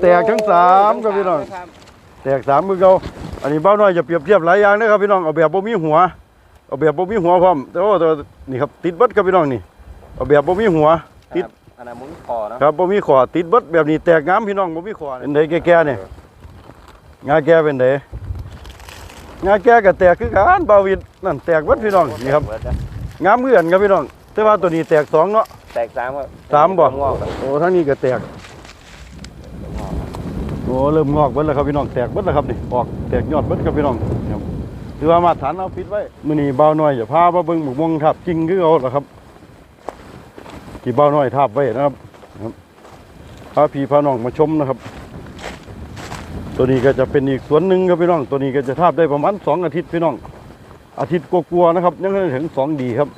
แตกทั้งสามครับพี่น้องครับแตกสามมือเก่าอันนี้เบ้าน้อยจะเปรียบเทียบหลายอย่างนะครับพี่น้องเอาแบบบ่มีหัวเอาแบบบ่มีหัวพร้อมแต่ว่าแต่ว่านี่ครับติดเบัดครับพี่น้องนี่เอาแบบบ่มีหัวติดครับอันนั้นมุ้งคอนะครับบ่มีขอติดเบัดแบบนี้แตกงามพี่น้องบ่มีขอเป็นไดแก่ๆเนี่ยงาแก่เป็นไดงาแก่ก็แตกคือกันบาวิดนั่นแตกเบัดพี่น้องนี่ครับเบิดนะงามเหมือนครับพี่น้องแต่ว่าตัวนี้แตกสองเนาะแตกสามครับสามบ่งอกครับโอ้ทั้งนี้ก็แตก โอ้เริ่มงอกเบิดแล้วครับพี่น้องแตกเบิดแล้วครับนี่ออกแตกยอดเบิดครับพี่น้องนี่ครับถือว่ามาตรฐานเอาปิดไว้มื้อนี้เบาหน้อยจะพามาเบิ่งหมกม่วงทับจริงคือเอาล่ะครับที่เบาหน้อยทับไว้นะครับครับพาพี่พาน้องมาชมนะครับ ตัวนี้ก็จะเป็นอีกสวนหนึ่งครับพี่น้อง ตัวนี้ก็จะทับได้ประมาณสองอาทิตย์พี่น้อง อาทิตย์กลัวๆนะครับ ยังไม่ถึงสองดีครับ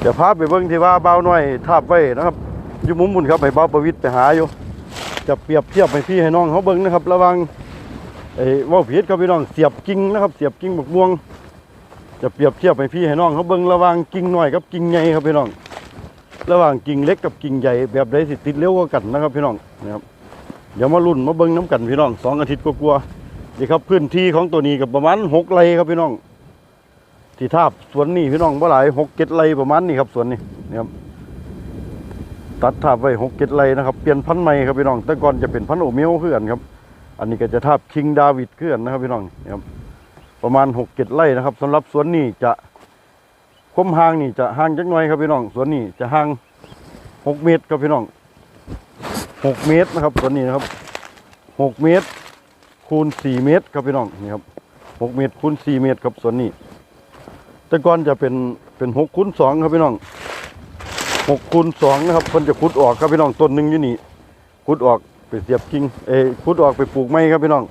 เดี๋ยวพาไปเบิ่งที่ว่าเบาหน่อยทาบไว้นะครับอยู่มุมมุนครับให้เบาประวิตรไปหาอยู่ จะเปรียบเทียบให้พี่ให้น้องเขาเบิ่งนะครับ ระวังไอ้ว่าผิดครับพี่น้องเสียบกิ่งนะครับ เสียบกิ่งบักม่วง จะเปรียบเทียบให้พี่ให้น้องเขาเบิ่งระวังกิ่งหน้อยกับกิ่งใหญ่ครับพี่น้อง ระหว่างกิ่งเล็กกับกิ่งใหญ่แบบใดสิติดเร็วกว่ากันนะครับพี่น้องนะครับเดี๋ยวมาลุ้นมาเบิ่งน้ำกันพี่น้องสองอาทิตย์กลัวๆนี่ครับพื้นที่ของตัวนี้กับประมาณหกไร่ครับพี่น้องที่ทาบสวนนี่พี่น้องบ่หลายหกเจ็ดไร่ประมาณนี้ครับสวนนี่นะครับ ตัดทาบไว้หกเจ็ดไร่นะครับ เปลี่ยนพันธุ์ใหม่ครับพี่น้อง แต่ก่อนจะเป็นพันธุ์โอเมลเพื่อนครับ อันนี้ก็จะทาบคิงดาวิดเพื่อนนะครับพี่น้องนะครับ ประมาณหกเจ็ดไร่นะครับสำหรับสวนนี่จะคมห่างนี่จะห่างจักหน่อยครับพี่น้อง สวนนี่จะห่างหกเมตรครับพี่น้องหกเมตรนะครับสวนนี้นะครับหกเมตร คูณสี่เมตรครับพี่น้องนี่ครับหกเมตรคูณสี่เมตรครับสวนนี้ แต่ก่อนจะเป็นเป็นหกคูณสองครับพี่น้อง หกคูณสองนะครับคนจะขุดออกครับพี่น้องต้นหนึ่งอยู่นี่ขุดออกไปเสียบกิ่งเอยขุดออกไปปลูกไม้ครับพี่น้อง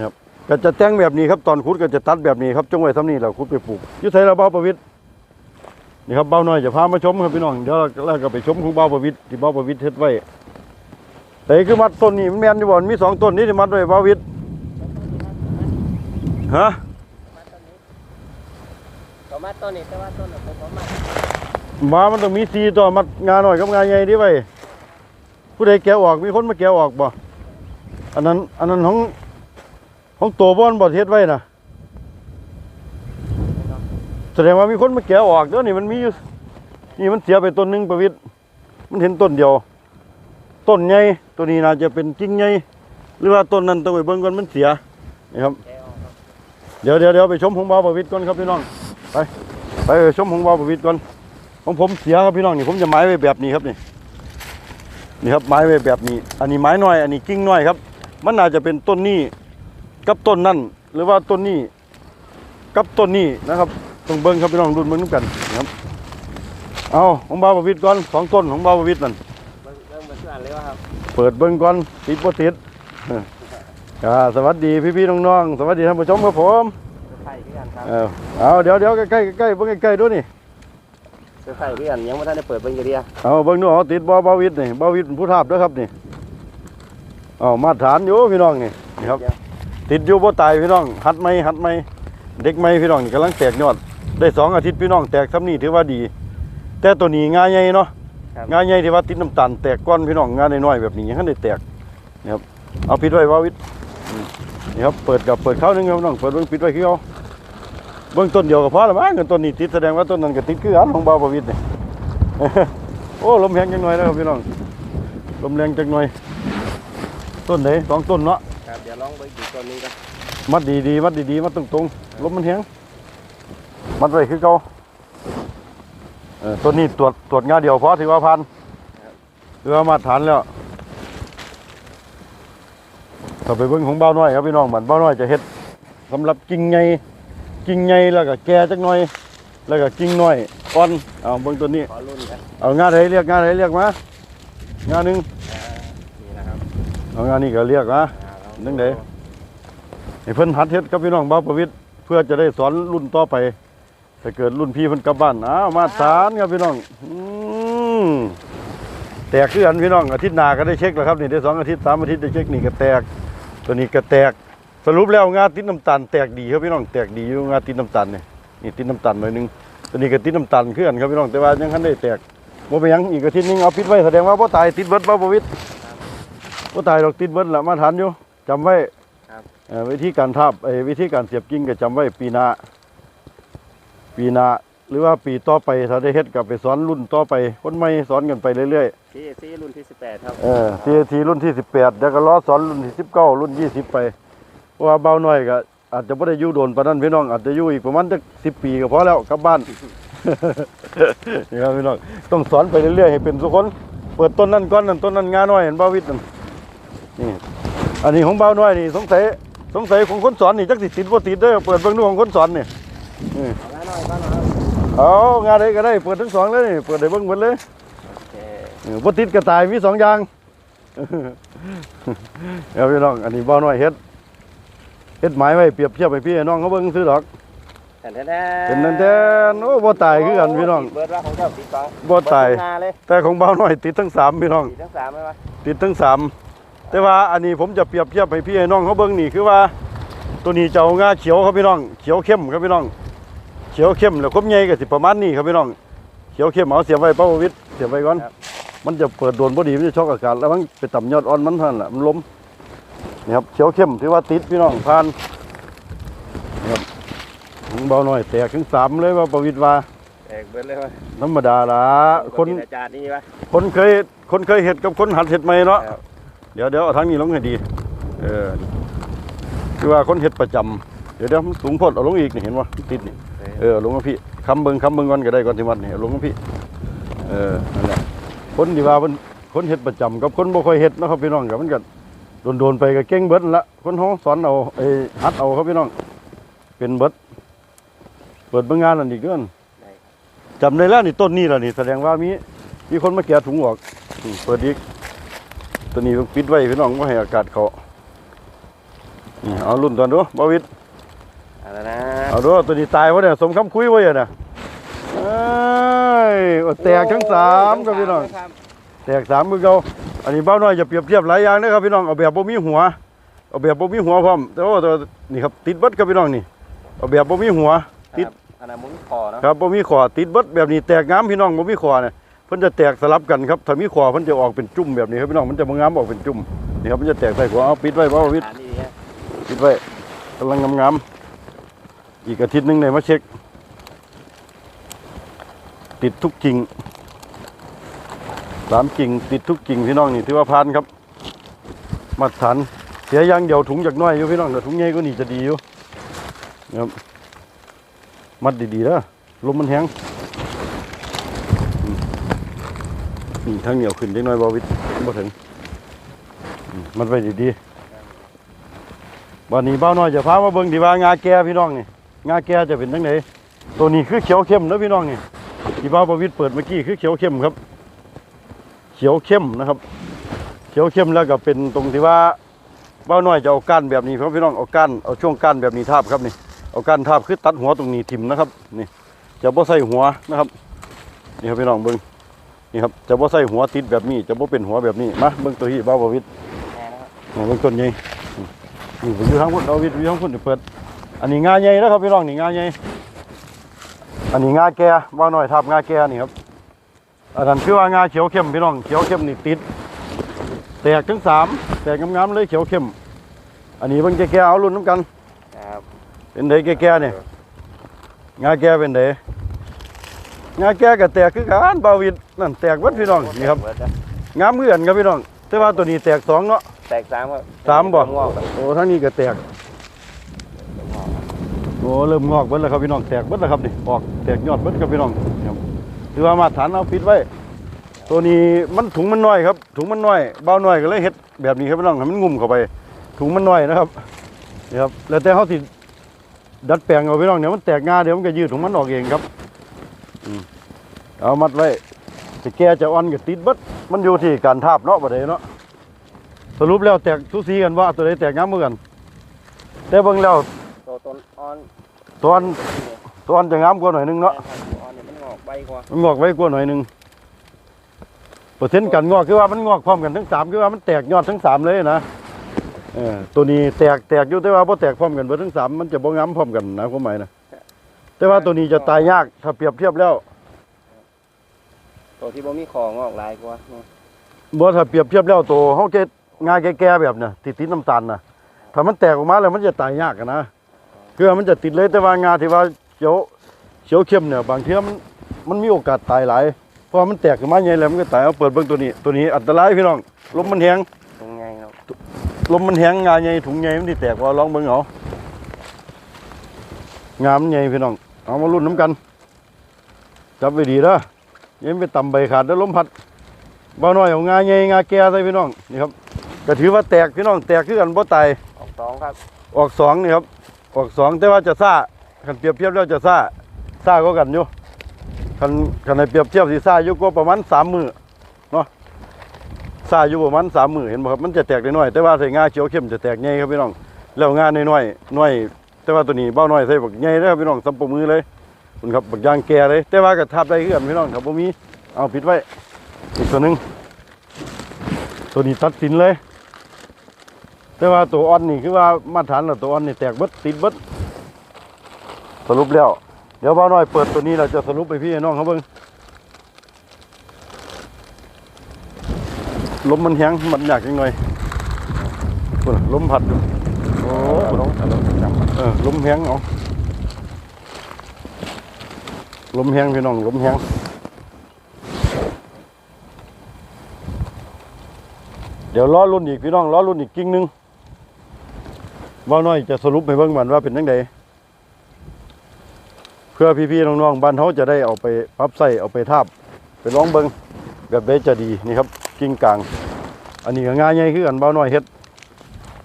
ครับก็จะแต่งแบบนี้ครับตอนขุดก็จะตัดแบบนี้ครับจงไว้ทำนี่เราขุดไปปลูกยุทธไทยเราเบาประวิตรนี่ครับเบาหน่อยจะพามาชมครับพี่น้องเดี๋ยวเราก็ไปชมของเบาประวิตรที่เบาประวิตรเฮ็ดไว้แต่คือมัดต้นนี้มันแมนอยู่บ่มันมีสองต้นนี้ที่มัดไว้เบาวิตรฮะก็มาต้นนี้แต่ว่าต้นน่ะผมมาห มามันต้องมีสีตัวมัดงานหน่อยกับงานใหญ่ดิไว้ผู้ใดแกะออกมีคนมาแกะออกบ่อันนั้นอันนั้นของของตัวบอนบ่เฮ็ดไว้นะแสดงว่ามีคนมาแกะออกเดี๋ยวนี้มันมีอยู่นี่มันเสียไปต้นหนึงประวิตรมันเห็นต้นเดียว ต้นใหญ่ตัวนี้น่าจะเป็นกิ่งใหญ่หรือว่าต้นนั้นต้องไปเบิ่งก่อนมันเสียนี่ครับแกะครับเดี๋ยวเดี๋ยวเดี๋ยวไปชมของบาประวิตรก่อนครับพี่น้องไปไปชมของบาประวิตรก่อน ของผมเสียครับพี่น้องนี่ผมจะไม้ไว้แบบนี้ครับนี่นี่ครับไม้ไว้แบบนี้ อันนี้ไม้น้อย อันนี้กิ่งน้อยครับ มันอาจจะเป็นต้นนี้กับต้นนั่นหรือว่าต้นนี้กับต้นนี้นะครับต้องเบิ้งครับพี่น้องรุ่นเบิ้งน้ำกันนะครับเอาของบ่าวประวิตรก่อนสองต้นของบ่าวประวิตรนั่นเบิ่งเบิ่งเบิ่งทุกอันเลยว่าครับเปิดเบิ้งก่อนติดบ่ติดเอออ่าสวัสดีพี่ๆน้องๆสวัสดีท่านผู้ชมครับผมใส่คือกันครับเออเอาเดี๋ยวเดี๋ยวใกล้ๆใกล้ๆเบิ่งใกล้ๆดูนี่ ใส่คือกันยังไม่ทันได้เปิดเบิ่งอยู่เดียวเอาเบิ่งดูเอาติดบ่บาวิดนี่บาวิดเป็นผู้ทาบเด้อครับนี่เอามาตรฐานอยู่พี่น้องนี่นี่ครับ ติดอยู่บ่ตายพี่น้องหัดไหมหัดไหมเด็กไหมพี่น้องนี่กำลังแตกยอด ได้สองอาทิตย์พี่น้องแตกซ้ำนี่ถือว่าดี แต่ตัวนี้งาใหญ่เนาะครับงาใหญ่ที่ว่าติดน้ำตาลแตกก้อนพี่น้องงาน้อยๆแบบนี้ยังทันได้แตกนี่ครับเอาปิดไว้บาวิดอืมนี่ครับเปิดกับเปิดเข้าหนึงครับพี่น้องเปิดเบิ่งปิดไว้คือเอา เบิ่งต้นเดียวก็พอละมั้งเงินต้นนี้ติดแสดงว่าต้นนั้นก็ติดคืออันของบาวประวิดนี่โอ้ลมแรงจังหน่อยนะครับพี่น้องลมแรงจังหน่อย ต้นไหนสองต้นเนาะครับเดี๋ยวลองเบิ่งอีกต้นหนึงกันมัดดีๆมัดดีๆมัดตรงๆลมมันแห้งมัดไว้คือเก่าเออต้นนี้ตรวจตรวจงานเดียวพอถือว่าพันถือว่ามาตรฐานแล้วถ้าไปเบิ่งของเบ้าน้อยครับพี่น้องมันเบ้าน้อยจะเฮ็ดสำหรับกิ่งใหญ่ กิ่งใหญ่แล้วก็แก่จักหน่อย แล้วก็กิ่งน้อยอ่อนเอาเบิ่งต้นนี้ ขอรุ่นกันเอางานไหนเรียกงานไหนเรียกมางานหนึ่งอ่านี่นะครับเอางานนี้ก็เรียกมา อ่าลอนึ่งเด้ให้เพิ่นหัดเฮ็ดกับพี่น้องบ่าวประวิตรเพื่อจะได้สอนรุ่นต่อไปถ้าเกิดรุ่นพี่เพิ่นกลับบ้านอ้าวมาสารครับพี่น้องอืมแตกคือกันพี่น้องอาทิตย์หน้าก็ได้เช็คแล้วครับนี่ได้สองอาทิตย์สามอาทิตย์ได้เช็คนี่ก็แตก ตัวนี้ก็แตก สรุปแล้วงาติดน้ำตาลแตกดีครับพี่น้องแตกดีอยู่งาติดน้ำตาลนี่นี่ติดน้ำตาลหน่อยหนึงตัวนี้ก็ติดน้ำตาลคือกันครับพี่น้องแต่ว่ายังทันได้แตกบ่ไปนหยังอีกอาทิตย์หนึงเอาปิดไว้แสดงว่าบ่ตายติดเบิดบ่าวประวิตรบ่ตายดอกติดเบิดละมาทันอยู่จำไว้ครับเอ่อวิธีการทาบเอ้ยวิธีการเสียบกิ่งก็จำไว้ปีหน้าปีหน้าหรือว่าปีต่อไปถ้าได้เฮ็ดก็ไปสอนรุ่นต่อไป คนใหม่สอนกันไปเรื่อยๆซีซีรุ่นที่สิบแปดครับ เออทีทีรุ่นที่สิบแปดเดี๋ยวก็ล้อสอนรุ่นที่สิบเก้ารุ่นยี่สิบไป เพราะว่าเบาหน่อยก็อาจจะไม่ได้อยู่โดนปานนั้นพี่น้องอาจจะอยู่อีกประมาณจักสิบปีก็พอแล้วกลับบ้าน นี่ครับพี่น้องต้องสอนไปเรื่อยๆให้เป็นทุกคน เปิดต้นนั้นก้อนนั้นต้นนั้นงาน้อยเห็นเบาวิทย์นั่นนี่อันนี้ของเบาน้อยนี่สงสัยสงสัยของคนสอนนี่จักสิติดบ่ติดเด้อเปิดเบิ่งดูของคนสอนนี่นี่เอาหน่อยก็หน่อยเองานใดก็ได้เปิดทั้งสองเลยนี่เปิดได้เบิ่งหมดเลยโอเออบ่ติดกระต่ายมีสองอย่าง เอาพี่น้องอันนี้เบาวน้อยเฮ็ด เฮ็ดหมายไว้เปรียบเทียบให้พี่ให้น้องเขาเบิ่งซื้อดอกแทนแทนเป็นนั่นแท้โอ้บ่ตายคือกันพี่น้องเบิร์ดว่าของเจ้าสีสองบ่ตายเบิดงาเลยแต่ของบ่าวน้อยติดทั้งสามพี่น้องสีทั้งสามไหมวะติดทั้งสามแต่ว่าอันนี้ผมจะเปรียบเทียบให้พี่ให้น้องเขาเบิ่งนี่คือว่า ตัวนี้จะเอางาเขียวครับพี่น้อง เขียวเข้มครับพี่น้อง เขียวเข้มแล้วคมใหญ่ก็สิประมาณนี้ครับพี่น้อง เขียวเข้มเอาเสียบไว้เป้าวิทย์เสียบไว้ก่อน มันจะเปิดโดนพอดีมันจะช็อกอากาศแล้วมันไปต่ำยอดอ่อนมันเท่านั้นแหละมันล้ม นี่ครับเขียวเข้มถือว่าติดพี่น้องผ่านนี่ครับถึงเบาหน่อยแตกถึงสามเลยว่าประวิตรว่าแตกเบิร์ดเลยวะธรรมดาละคนกิอาจารย์นี่วะ คนเคยคนเคยเห็ดกับคนหัดเห็ดใหม่เนาะครับ เดี๋ยวเดี๋ยวเอาทางนี้ลงให้ดี เออคือว่าคนเห็ดประจำเดี๋ยวเดี๋ยวมันสูงโพดเอาลงอีกนี่เห็นว่าติดนี่ เออเอาลงมาพี่คำเบิงคำเบิงก่อนก็ได้ก่อนที่มันนี่เอาลงมาพี่เออนั่นแหละคนที่ว่าเป็นคนเห็ดประจำกับคนบ่ค่อยเห็ดเนาะครับพี่น้องกับมันก็ โดนๆไปก็เก่งเบิดนั่นละคนเฮาสอนเอาไอ้หัดเอาครับพี่น้อง เป็นเบิดเปิดเบิ่งงานนั่นอีกเด้อนได้จำได้แล้วนี่ต้นนี้แล้วนี่แสดงว่ามีมีคนมาแกะถุงออกอืมเปิดอีกตัวนี้ต้องปิดไว้พี่น้องไม่ให้อากาศเขานี่เอารุ่นตอนดูบาวิดเอาแล้วนะเอาดูตัวนี้ตายวะเนี่ยสมคำคุยวะเนี่ยนะเอ้ยโอ้แตกทั้งสามครับพี่น้องครับแตกสามมือเก่า อันนี้เบ้าน้อยจะเปรียบเทียบหลายอย่างนะครับพี่น้องเอาแบบบ่มีหัวเอาแบบบ่มีหัวพร้อมแต่ว่าตัวนี่ครับติดเบัดครับพี่น้องนี่เอาแบบบ่มีหัวติดอันนั้นมุ้งคอเนาะครับบ่มีขอติดเบัดแบบนี้แตกงามพี่น้องบ่มีขอเนี่ยเพิ่นจะแตกสลับกันครับถ้ามีขอเพิ่นจะออกเป็นจุ่มแบบนี้ครับพี่น้องมันจะบ่งามออกเป็นจุ่มนี่ครับมันจะแตกใส่หัวเอาปิดไว้บ่าววิทย์ฐานนี่ฮะปิดไว้กำลังงามๆอีกอาทิตย์หนึงได้มาเช็ค ติดทุกกิ่ง สามกิ่งติดทุกกิ่งพี่น้องนี่ถือว่าผ่านครับ มาตรฐานเสียย่างเดียวถุงจากน้อยอยู่พี่น้องแต่ถุงใหญ่ก็นี่จะดีอยู่นะครับมัดดีๆนะลมมันแห้งนี่ทางเหนียวขึ้นได้น้อยบาวิทบ่ถึงอืมมัดไว้ดีๆวันนี้เบ้าน้อยจะพามาเบิ่งดีว่างาแก่พี่น้องนี่งาแก่จะเป็นจังไดตัวนี้คือเขียวเข้มนะพี่น้องนี่ที่บ้าบาวิทเปิดเมื่อกี้คือเขียวเข้มครับ เขียวเข้มนะครับ เขียวเข้มแล้วก็เป็นตรงที่ว่าเบ้าน้อยจะเอาก้านแบบนี้ครับพี่น้องเอาก้านเอาช่วงก้านแบบนี้ทาบครับนี่เอาก้านทาบคือตัดหัวตรงนี้ทิ่มนะครับนี่จะบ่ใส่หัวนะครับนี่ครับพี่น้องเบิ่งนี่ครับจะบ่ใส่หัวติดแบบนี้ จะบ่เป็นหัวแบบนี้มาเบิ่งตัวที่บ้าบวิทแน่นะครับนี่เบิ่งต้นใหญ่นี่อยู่ทางพุ่นเอาวิทย์อยู่ทางพุ่นเดี๋ยวเปิด อันนี้งาใหญ่นะครับพี่น้องนี่งาใหญ่อันนี้งาแก่บ้าน้อยทับงาแก่นี่ครับ อันนั้นคือว่างาเขียวเข้มพี่น้องเขียวเข้มนี่ติด แตกทั้งสามแตกงามๆเลยเขียวเข้ม อันนี้เบิ่งแก่ๆเอารุ่นน้ำกัน ครับเป็นไดแก่ๆเนี่ยงาแก่เป็นไดงาแก่กับแตกคือกันบาวิดนั่นแตกวัดพี่น้องนี่ครับเบิดนะงามเหมือนครับพี่น้อง แต่ว่าตัวนี้แตกสองเนาะแตกสามครับสามบ่งอกครับโอ้ทั้งนี้ก็แตกโอ้เริ่มงอกเบิดแล้วครับพี่น้องแตกเบิดแล้วครับนี่ออกแตกยอดเบิดครับพี่น้องครับ ถือว่ามาตรฐานเอาปิดไว้ ตัวนี้มันถุงมันน้อยครับ ถุงมันน้อยเบาน้อยก็เลยเฮ็ดแบบนี้ครับพี่น้องให้มันงุ่มเข้าไป ถุงมันน้อยนะครับนี่ครับแล้วแต่เขาสิดัดแปลงเอาพี่น้องเนี่ยมันแตกงาเดี๋ยวมันก็ยืดถุงมันออกเองครับอืมเอามัดไว้จะแก่จะอ่อนก็ติดเบิดมันอยู่ที่การทาบเนาะบ่ได้เนาะสรุปแล้วแตกทุสีกันว่าตัวใดแตกงามเหมือนกันแต่เบิ่งแล้วตัวต้นอ่อนตัวอันตัวอันจะงามกว่าหน่อยนึงเนาะ กใบกว่ามันงอกไว้กว่าหน่อยหนึงเปอร์เซ็นต์การงอกคือว่ามันงอกพร้อมกันทั้งสามคือว่ามันแตกยอดทั้งสามเลยนะเออตัวนี้แตกแตกอยู่แต่ว่าพอแตกพร้อมกันเบิดทั้งสามมันจะบ่งามพร้อมกันนะความหมายนะแต่ว่าตัวนี้จะตายยากถ้าเปรียบเทียบแล้ว ตัวที่บ่มีของอกหลายกว่าบ่ถ้าเปรียบเทียบแล้วตัวเฮาเก็ดงาแก่ๆแบบเนี่ยติดติดน้ำตาลนะถ้ามันแตกออกมาแล้วมันจะตายยากอะนะคือมันจะติดเลยแต่ว่างาที่ว่าเขียวเขียวเข้มเนี่ยบางเทีมัน มันมีโอกาสตายหลายเพราะว่ามันแตกออกมาใหญ่แล้วมันก็ตายเอาเปิดเบิ่งตัวนี้ตัวนี้อันตรายพี่น้องลมมันแหงตรงไงครับลมมันแหงงาใหญ่ถุงใหญ่มันที่แตกว่าลองเบิ่งเอางามนใหญ่พี่น้องเอามาลุ้นน้ำกันจับไว้ดีเด้ออยังไปต่ำใบขาดแล้วลมพัดบ่น้อยเอางาใหญ่งาแก่ใส่พี่น้องนี่ครับก็ถือว่าแตกพี่น้องแตกคือกันบ่ตายออกสองครับออกสองนี่ครับออกสองแต่ว่าจะซ่าคันเปรียบเทียบแล้วจะซ่าซ่าก็กันอยู่ คันคันให้เปรียบเทียบสิซ่าอยู่ก็ประมาณสามมือเนาะซ่าอยู่ประมาณสามมือเห็นบ่ครับมันจะแตกน้อยแต่ว่าใส่งาเขียวเข้มจะแตกใหญ่ครับพี่น้องแล้วงาน้อยๆน้อย แต่ว่าตัวนี้เบ้าน้อยใส่บักใหญ่เด้อพี่น้องสัมปมือเลยคุณครับบักยางแก่เลย แต่ว่าก็ทับได้คือนพี่น้องครับบ่มีเอาปิดไว้อีกตัวหนึงตัวนี้ตัดสินเลย แต่ว่าตัวอ่อนนี่คือว่ามาตรฐานแล้วตัวอ่อนนี่แตกเบิดติดเบิดสรุปแล้ว เดี๋ยวบ่าวน้อยเปิดตัวนี้เราจะสรุปไปพี่น้องเขาเบิ่งลมมันแห้งมันอยากยังไงพุ่นน่ะลมพัดอยู่โอ้เอาลงเอาลงจับเออลมแห้งเอาลมแห้งพี่น้องลมแห้งเดี๋ยวล้อรุ่นอีกพี่น้องล้อรุ่นอีกกิ่งหนึงว่าน้อยจะสรุปให้เบิ่งมันว่าเป็นจังได เพื่อพี่ๆน้องๆบ้านเขาจะได้เอาไปปรับใส่เอาไปทาบไปลองเบิ่งแบบใดจะดีนี่ครับกิ่งกลาง อันนี้ก็ง่ายใหญ่คือกันเบาน้อยเฮ็ด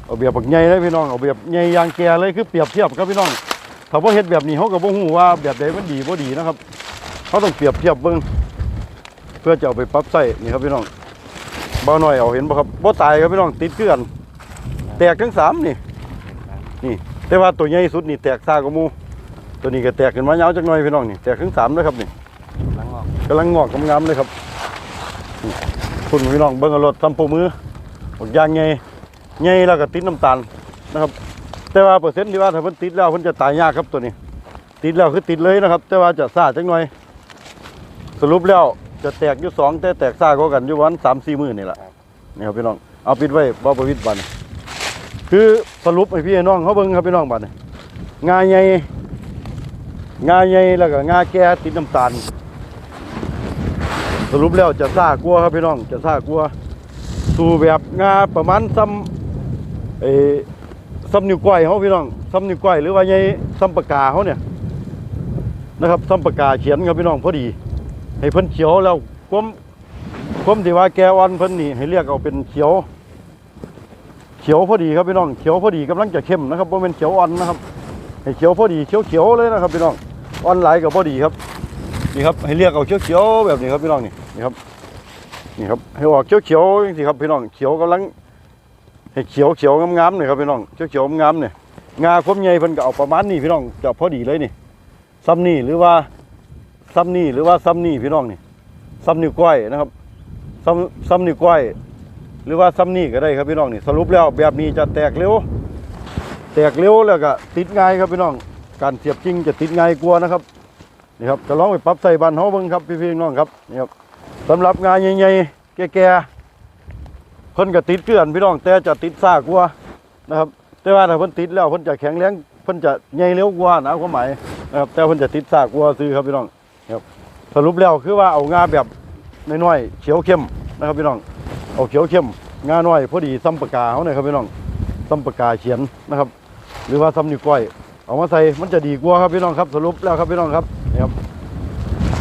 เอาแบบบักใหญ่เลยพี่น้องเอาแบบใหญ่ยางแก่เลยคือเปรียบเทียบกับพี่น้องถ้าบ่เฮ็ดแบบนี้เขาก็บ่ฮู้ว่าแบบใดมันดีบ่ดีนะครับเขาต้องเปรียบเทียบเบิ่งเพื่อจะเอาไปปรับใส่นี่ครับพี่น้องเบาน้อยเอาเห็นบ่ครับบ่ตายครับพี่น้องติดคือนแตกทั้งสามนี่นี่ แต่ว่าตัวใหญ่สุดนี่แตกซากว่าหมู ตัวนี้ก็แตกขึ้นมายาวจักหน่อยพี่น้องนี่แตกถึงสามเลยครับนี่หลังออกกำลังงอกกำงามเลยครับนี่คุณพี่น้องเบิ้งเอารถทำโปรมือบอกยางใหญ่ใหญ่แล้วก็ติดน้ำตาลนะครับ แต่ว่าเปอร์เซ็นต์ที่ว่าถ้าเพิ่นติดแล้วเพิ่นจะตายยากครับตัวนี้ ติดแล้วคือติดเลยนะครับ แต่ว่าจะซ่าจักหน่อย สรุปแล้วจะแตกอยู่สองแต่แตกซ่าก็กันอยู่วันสามสี่มื้อนี่แหละนี่ครับพี่น้องเอาปิดไว้บ่ประวิตรบัดนคือสรุปให้พี่น้องเขาเบิ่งครับพี่น้องบัดนี้งาใหญ่ งาใหญ่แล้วก็งาแก่ติดน้ำตาล สรุปแล้วจะซ่ากลัวครับพี่น้องจะซ่ากลัวสู่แบบงาประมาณซ้ำเอซ้ำนิ้วก้อยเขาพี่น้องซ้ำนิ้วก้อยหรือว่าใหญ่ซ้ำปากกาเขาเนี่ยนะครับซ้ำปากกาเขียนครับพี่น้องพอดี ให้เพิ่นเขียวแล้วความความที่ว่าแกอ่อนเพิ่นนี่ให้เรียกเอาเป็นเขียว เขียวพอดีครับพี่น้องเขียวพอดีกำลังจะเข้มนะครับเพราะเป็นเขียวอ่อนนะครับให้เขียวพอดีเขียวเขียวๆเลยนะครับพี่น้อง ออนไลายกับพอดีครับนี่ครับให้เรียกเอาเขียวเขียวๆแบบนี้ครับพี่น้องนี่นี่ครับนี่ครับให้ออกเขียวเขียวๆจังซี่ครับพี่น้องเขียวกำลังให้เขียวเขียวงามๆหนี่ครับพี่น้องเขียวเขียวงามๆเนี่ยงาคมใหญ่เพิ่นก็เอาประมาณนี้พี่น้องจะพอดีเลยนี่ซ้ำนี่หรือว่าซ้ำนี่หรือว่าซ้ำนี่พี่น้องนี่ซ้ำนิ้วก้อยนะครับซ้ำซ้ำนิ้วก้อยหรือว่าซ้ำนี่ก็ได้ครับพี่น้องนี่สรุปแล้วแบบนี้จะแตกเร็ว แตกเร็วแล้วก็ติดง่ายครับพี่น้อง การเสียบจริงจะติดง่ายกว่านะครับนี่ครับจะลองไปปรับใส่บานเฮาเบิ่งครับพี่ๆน้องครับนี่ครับสำหรับงานใหญ่ๆแก่ๆเพิ่นก็ติดเกลื่อนพี่น้องแต่จะติดซากว่านะครับ แต่ว่าถ้าเพิ่นติดแล้วเพิ่นจะแข็งแรงเพิ่นจะใหญ่เร็วกว่านะความหมายนะครับแต่เพิ่นจะติดซากกว่าซื้อครับพี่น้องครับสรุปแล้วคือว่าเอางาแบบน้อยๆเขียวเข้มนะครับพี่น้องเอาเขียวเข้มงาน้อยพอดีซ้ำปากกาเขาเนี่ยครับพี่น้องซ้ำปากกาเขียนนะครับ หรือว่าซ้ำนิ้วก้อย เอามาใส่มันจะดีกว่าครับพี่น้องครับสรุปแล้วครับพี่น้องครับนี่ครับ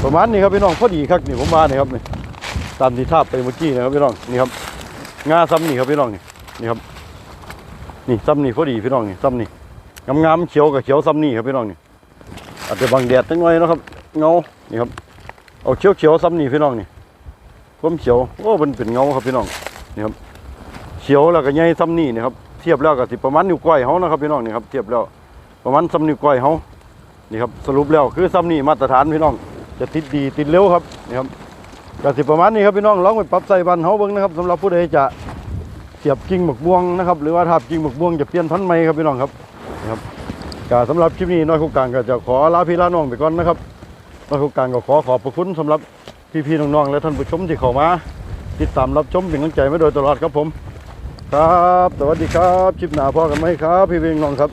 ประมาณนี้ครับพี่น้องพอดีครับนี่ผมมานี่ครับนี่ตามที่ทาบไปเมื่อกี้นะครับพี่น้องนี่ครับงาซ้ำนี่ครับพี่น้องนี่นี่ครับนี่ซ้ำนี่พอดีพี่น้องนี่ซ้ำนี่งามๆเขียวกับเขียวซ้ำนี่ครับพี่น้องนี่อาจจะบังแดดจังหน่อยนะครับเงานี่ครับเอาเขียวเขียวๆซ้ำนี่พี่น้องนี่ความเขียวโอ้มันเป็นเงาครับพี่น้องนี่ครับเขียวแล้วก็ใหญ่ซ้ำนี่นะครับเทียบแล้วก็สิประมาณนิ้วก้อยเฮานะครับพี่น้องนี่ครับเทียบแล้ว ประมาณซ้ำนิ้วก้อยเฮานี่ครับสรุปแล้วคือซ้ำนี่มาตรฐานพี่น้อง จะติดดีติดเร็วครับนี่ครับก็สิประมาณนี้ครับพี่น้องลองไปปรับใส่บ้านเฮาเบิ่งนะครับสำหรับผู้ใดจะเสียบกิ่งหมกม่วงนะครับหรือว่าทาบกิ่งหมกม่วงจะเปลี่ยนพันธุ์ใหม่ครับพี่น้องครับนี่ครับก็สำหรับคลิปนี้น้อยคู่กลางก็จะขอลาพี่ลาน้องไปก่อนนะครับน้อยคู่กลางก็ขอขอบพระคุณสำหรับพี่ๆน้องๆและท่านผู้ชมที่เข้ามา ติดตามรับชมเป็นกำลังใจมาโดยตลอดครับผม ครับ สวัสดีครับชิปหนาพ่อกันไหมครับ พี่เวงน้องครับ